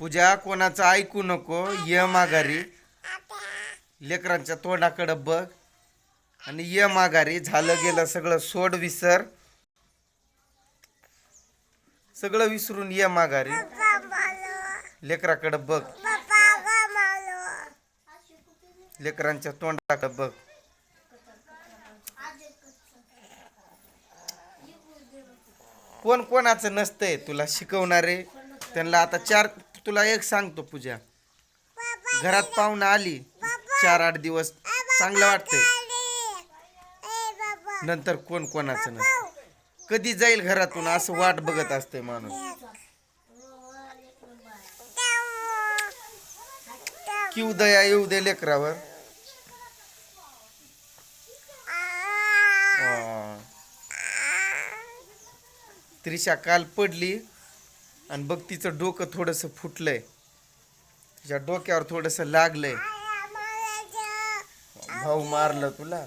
पूजा कोणाचं ऐकू नको ये माघारी. लेकरांच्या तोंडाकडं बघ. आणि ये माघारी झालं गेलं सगळं सोड विसर. सगळं विसरून ये माघारी. लेकराकडं बघ. लेकरांच्या तोंडाकडं बघ. कोण कोणाचं नसतंय तुला शिकवणारे. त्यांना आता चार तुला एक सांगतो पूजा. घरात पाहुणं आली. चार आठ दिवस. चांगलं वाटतंय. नंतर कोण कोणाचं नसतं कधी जाईल घरातून असं वाट बघत असते माणूस. की उदया येऊ दे लेकरावर. त्रिशा काल पडली. आणि बघ तिचं डोकं थोडंसं फुटलंय. तिच्या डोक्यावर थोडंसं लागलंय. भाऊ मारलं तुला?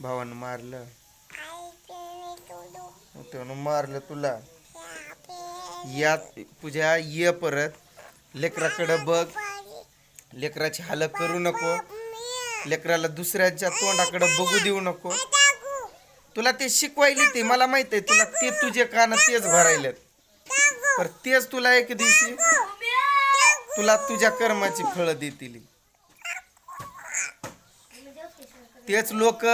भावानं मारलं. त्यानं मारलं तुला? या पूजा ये परत. लेकराकडं बघ. लेकराची हालत करू नको. लेकराला दुसऱ्याच्या तोंडाकडं बघू देऊ नको. तुला ते शिकवायली ते मला माहीत आहे तुला ते तुझे कान तेच भरायलेत. तर तेच तुला एक दिवशी तुला तुझ्या कर्माची फळं देतील. तेच लोक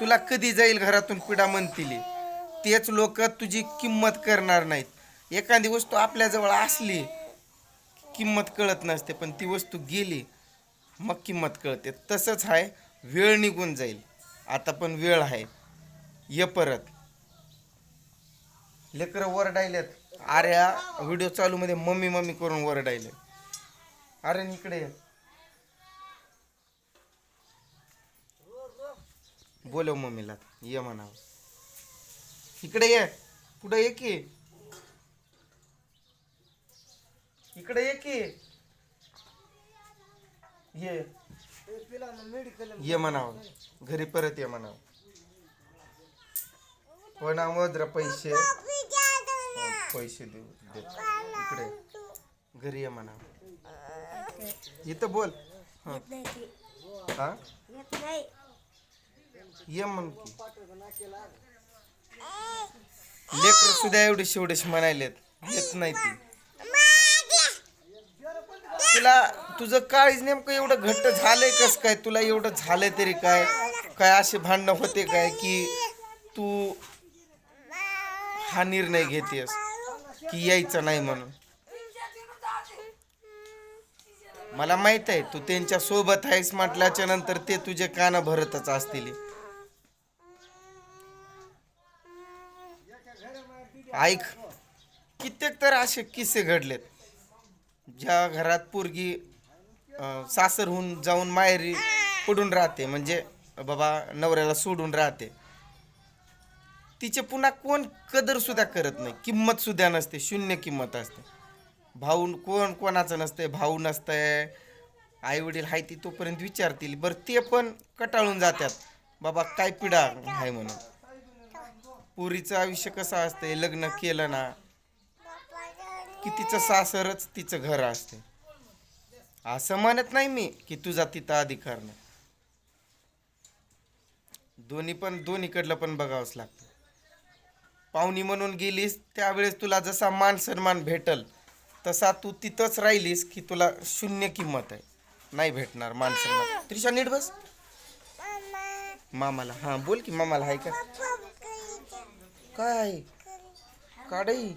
तुला कधी जाईल घरातून पिढा म्हणतील. तेच लोक तुझी किंमत करणार नाहीत. एखादी वस्तू आपल्याजवळ असली किंमत कळत नसते पण ती वस्तू गेली मग किंमत कळते. तसंच आहे वेळ निघून जाईल. आता पण वेळ आहे. ये परत. लेकरं वरडायलेत. अरे व्हिडिओ चालू मध्ये मम्मी मम्मी करून वरडायले. अरे इकडे ये. बोलव मम्मीला. ये म्हणावं. इकडे ये. कुठं ये की. इकडे ये की. ये. ये म्हणावं. घरी परत ये म्हणावं. पण वज्र पैसे पैसे देऊ दे. इकडे. घरी ये म्हणावं इथं बोल. हा. हा? ये म्हण की. लेकर सुद्धा एवढे शेवढेच म्हणायलेत. येत नाही ती. तुला तुझं काळीज नेमकं एवढं घट्ट झालंय कस काय? तुला एवढं झालंय तरी काय? काय असे भांडणं होते काय की तू हा निर्णय घेतेस की यायचं नाही म्हणून. मला माहीत आहे तू त्यांच्यासोबत आहेस म्हटल्याच्या नंतर ते तुझे कान भरतच असतील. ऐक कित्येक तर असे किस्से घडलेत. ज्या घरात पोरगी सासरहून जाऊन माहेरी पडून राहते म्हणजे बाबा नवऱ्याला सोडून राहते. तिचे पुन्हा कोण कदर सुद्धा करत नाही. किंमत सुद्धा नसते शून्य किंमत असते. भाऊ कोण कोणाचं नसतंय भाऊ नसतंय. आई वडील आहे ती तोपर्यंत विचारतील. बरं ते पण कटाळून जातात. बाबा काय पिढा आहे म्हणून. पुरीचं आयुष्य कसं असतंय? लग्न केलं ना की तिचं सासरच तिचं घर असते असं म्हणत नाही मी की तुझा तिथं अधिकार नाही. दोन्ही पण दोन्हीकडलं पण बघावंच लागतं. पाहुणी म्हणून गेलीस त्यावेळेस तुला जसा मान सन्मान भेटल तसा तू तिथंच राहिलीस की तुला शून्य किंमत आहे. नाही भेटणार मान सन्मान. त्रिशा नीट बस. मामाला. हां बोल की मामाला हाय का? काय? काढई.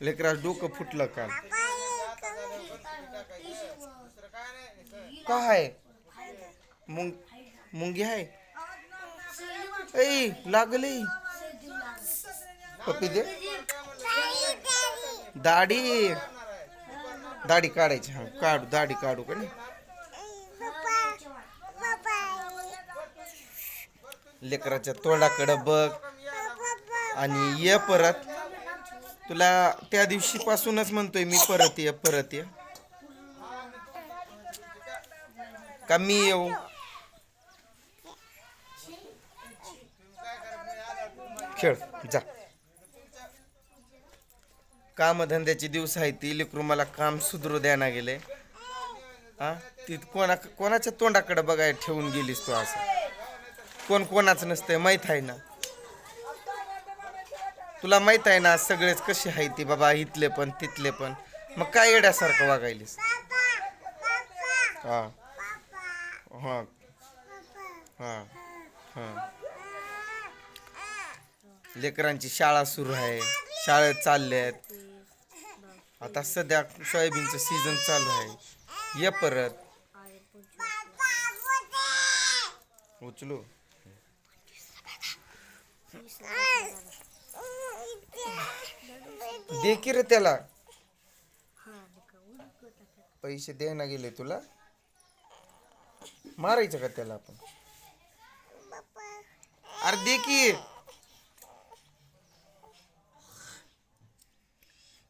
लेकरा डोकं फुटलं काल काय? मुंग मुंगी आहे? ऐ लागली. पप्पी दे. दाढी. दाढी काढायची हा काढू दाढी काढू का नाही? लेकराच्या तोंडाकडं बघ. आणि ये परत. तुला त्या दिवशी पासूनच म्हणतोय मी परत ये परत ये. का मी येऊ? खेळ जा. कामधंद्याचे दिवस आहे ती लेकरू मला काम सुधरू द्याना गेले. हा? ती कोणा कोणाच्या तोंडाकडे बघाय ठेवून गेलीस तू असं? कोण कोणाचं नसतंय माहीत आहे ना? तुला माहीत आहे ना सगळेच कसे आहे ती बाबा इथले पण तिथले पण. मग काय येड्यासारखं वागायलीस? हा. हा. हा. हा. लेकरांची शाळा सुरू आहे. शाळेत चालले आहेत आता सध्या सोयाबीनचं सीझन चालू आहे. ये परत. उचलू. दे की रे त्याला. पैसे दे ना गेले तुला. मारायचं का त्याला आपण? अरे दे की.